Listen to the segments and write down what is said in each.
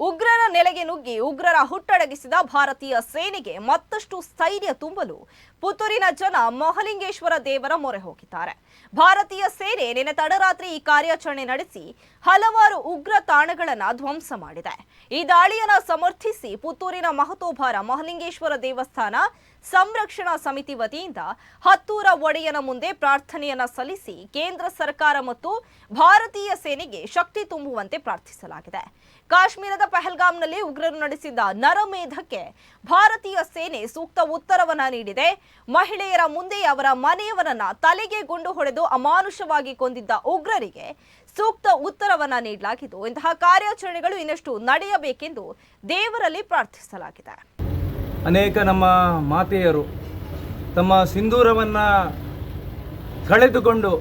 ಉಗ್ರರ ನೆಲೆಗೆ ನುಗ್ಗಿ ಉಗ್ರರ ಹುಟ್ಟಡಗಿಸಿದ ಭಾರತೀಯ ಸೇನೆಗೆ ಮತ್ತಷ್ಟು ಸ್ಥೈರ್ಯ ತುಂಬಲು ಪುತ್ತೂರಿನ ಜನ ಮಹಲಿಂಗೇಶ್ವರ ದೇವರ ಮೊರೆ ಹೋಗಿದ್ದಾರೆ. ಭಾರತೀಯ ಸೇನೆ ನಿನ್ನೆ ತಡರಾತ್ರಿ ಈ ಕಾರ್ಯಾಚರಣೆ ನಡೆಸಿ ಹಲವಾರು ಉಗ್ರ ತಾಣಗಳನ್ನು ಧ್ವಂಸ ಮಾಡಿದೆ. ಈ ದಾಳಿಯನ್ನು ಸಮರ್ಥಿಸಿ ಪುತ್ತೂರಿನ ಮಹತೋಭಾರ ಮಹಲಿಂಗೇಶ್ವರ ದೇವಸ್ಥಾನ ಸಂರಕ್ಷಣಾ ಸಮಿತಿ ವತಿಯಿಂದ ಹತ್ತೂರ ಒಡೆಯನ ಮುಂದೆ ಪ್ರಾರ್ಥನೆಯನ್ನ ಸಲ್ಲಿಸಿ ಕೇಂದ್ರ ಸರ್ಕಾರ ಮತ್ತು ಭಾರತೀಯ ಸೇನೆಗೆ ಶಕ್ತಿ ತುಂಬುವಂತೆ ಪ್ರಾರ್ಥಿಸಲಾಗಿದೆ. ಕಾಶ್ಮೀರದ ಪಹಲ್ಗಾಮ್ನಲ್ಲಿ ಉಗ್ರರು ನಡೆಸಿದ ನರಮೇಧಕ್ಕೆ ಭಾರತೀಯ ಸೇನೆ ಸೂಕ್ತ ಉತ್ತರವನ್ನ ನೀಡಿದೆ. ಮಹಿಳೆಯರ ಮುಂದೆ ಅವರ ಮನೆಯವರನ್ನ ತಲೆಗೆ ಗುಂಡು ಹೊಡೆದು ಅಮಾನುಷವಾಗಿ ಕೊಂದಿದ್ದ ಉಗ್ರರಿಗೆ ಸೂಕ್ತ ಉತ್ತರವನ್ನ ನೀಡಲಾಗಿದ್ದು, ಇಂತಹ ಕಾರ್ಯಾಚರಣೆಗಳು ಇನ್ನಷ್ಟು ನಡೆಯಬೇಕೆಂದು ದೇವರಲ್ಲಿ ಪ್ರಾರ್ಥಿಸಲಾಗಿದೆ. ಅನೇಕ ನಮ್ಮ ಮಾತೆಯರು ತಮ್ಮ ಸಿಂಧೂರವನ್ನು ಕಳೆದುಕೊಂಡು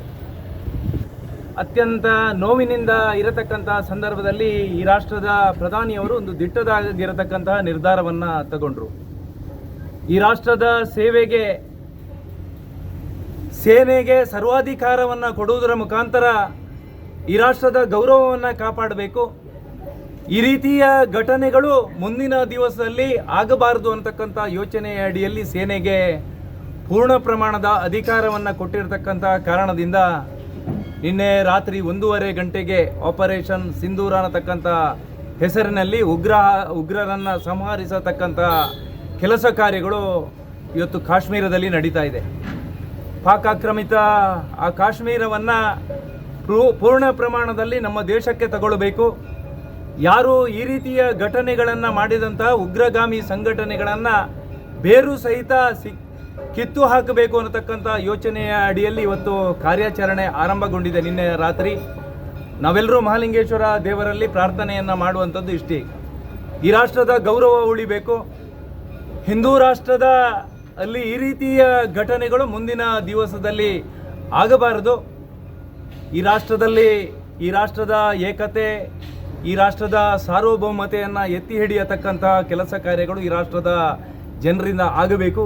ಅತ್ಯಂತ ನೋವಿನಿಂದ ಇರತಕ್ಕಂತಹ ಸಂದರ್ಭದಲ್ಲಿ ಈ ರಾಷ್ಟ್ರದ ಪ್ರಧಾನಿಯವರು ಒಂದು ದಿಟ್ಟದಾಗಿರತಕ್ಕಂತಹ ನಿರ್ಧಾರವನ್ನು ತಗೊಂಡ್ರು. ಈ ರಾಷ್ಟ್ರದ ಸೇವೆಗೆ, ಸೇನೆಗೆ ಸರ್ವಾಧಿಕಾರವನ್ನು ಕೊಡುವುದರ ಮುಖಾಂತರ ಈ ರಾಷ್ಟ್ರದ ಗೌರವವನ್ನು ಕಾಪಾಡಬೇಕು. ಈ ರೀತಿಯ ಘಟನೆಗಳು ಮುಂದಿನ ದಿವಸದಲ್ಲಿ ಆಗಬಾರದು ಅಂತಕ್ಕಂಥ ಯೋಚನೆಯ ಅಡಿಯಲ್ಲಿ ಸೇನೆಗೆ ಪೂರ್ಣ ಪ್ರಮಾಣದ ಅಧಿಕಾರವನ್ನು ಕೊಟ್ಟಿರತಕ್ಕಂಥ ಕಾರಣದಿಂದ ನಿನ್ನೆ ರಾತ್ರಿ ಒಂದೂವರೆ ಗಂಟೆಗೆ ಆಪರೇಷನ್ ಸಿಂಧೂರ ಅನ್ನತಕ್ಕಂಥ ಹೆಸರಿನಲ್ಲಿ ಉಗ್ರ, ಉಗ್ರರನ್ನು ಸಂಹರಿಸತಕ್ಕಂಥ ಕೆಲಸ ಕಾರ್ಯಗಳು ಇವತ್ತು ಕಾಶ್ಮೀರದಲ್ಲಿ ನಡೀತಾ ಇದೆ. ಪಾಕ್ ಆ ಕಾಶ್ಮೀರವನ್ನು ಪೂರ್ಣ ಪ್ರಮಾಣದಲ್ಲಿ ನಮ್ಮ ದೇಶಕ್ಕೆ ತಗೊಳ್ಬೇಕು. ಯಾರು ಈ ರೀತಿಯ ಘಟನೆಗಳನ್ನು ಮಾಡಿದಂಥ ಉಗ್ರಗಾಮಿ ಸಂಘಟನೆಗಳನ್ನು ಬೇರು ಸಹಿತ ಸಿ ಕಿತ್ತು ಹಾಕಬೇಕು ಅನ್ನತಕ್ಕಂಥ ಯೋಚನೆಯ ಅಡಿಯಲ್ಲಿ ಇವತ್ತು ಕಾರ್ಯಾಚರಣೆ ಆರಂಭಗೊಂಡಿದೆ ನಿನ್ನೆ ರಾತ್ರಿ. ನಾವೆಲ್ಲರೂ ಮಹಾಲಿಂಗೇಶ್ವರ ದೇವರಲ್ಲಿ ಪ್ರಾರ್ಥನೆಯನ್ನು ಮಾಡುವಂಥದ್ದು ಇಷ್ಟೇ. ಈ ರಾಷ್ಟ್ರದ ಗೌರವ ಉಳಿಬೇಕು. ಹಿಂದೂ ರಾಷ್ಟ್ರದ ಅಲ್ಲಿ ಈ ರೀತಿಯ ಘಟನೆಗಳು ಮುಂದಿನ ದಿವಸದಲ್ಲಿ ಆಗಬಾರದು. ಈ ರಾಷ್ಟ್ರದಲ್ಲಿ, ಈ ರಾಷ್ಟ್ರದ ಏಕತೆ, ಈ ರಾಷ್ಟ್ರದ ಸಾರ್ವಭೌಮತೆಯನ್ನು ಎತ್ತಿ ಹಿಡಿಯತಕ್ಕಂತಹ ಕೆಲಸ ಕಾರ್ಯಗಳು ಈ ರಾಷ್ಟ್ರದ ಜನರಿಂದ ಆಗಬೇಕು.